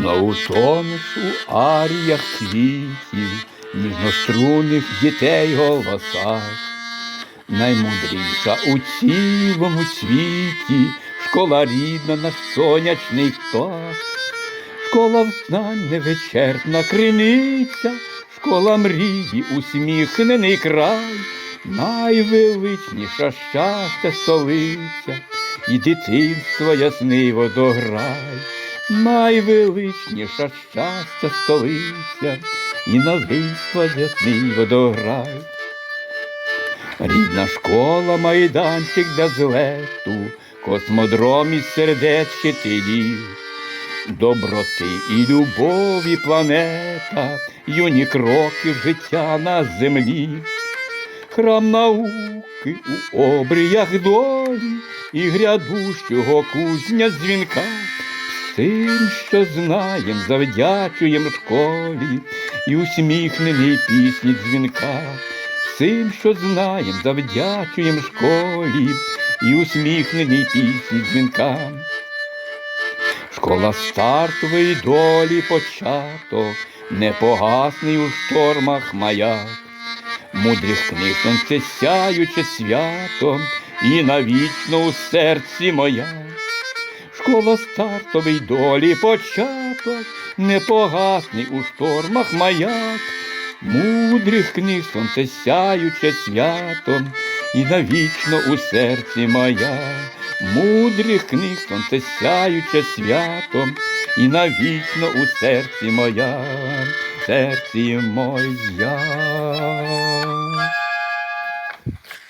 утонеш у аріях квітів, ніжнострунних дітей голосах. Наймудріша у цілому світі, школа рідна наш сонячний птах, школа взнань невичерпна криниця, школа мрії, усміхнений край, найвеличніша щастя столиця, і дитинство ясний водограй, найвеличніша щастя столиця, і новинство ясний водограй. Рідна школа, майданчик для злету, космодром із сердець вчителів, доброти і любові планета, юні кроки життя на землі, храм науки у обріях долі і грядущого кузня дзвінка. Всім, що знаєм, завдячуєм школі і усміхненій пісні дзвінка. Всім, що знаєм, завдячуєм школі і усміхненій пісні дзвінкам. Школа стартової долі початок, непогасний у штормах маяк, мудрих книг сонце сяюче свято, і навічно у серці моя. Школа стартовий долі початок, непогасний у штормах маяк, мудрих книг сонце сяюче свято, і навічно у серці моя, мудрих книг сонце сяюче свято, і навічно у серці моя, серці моя.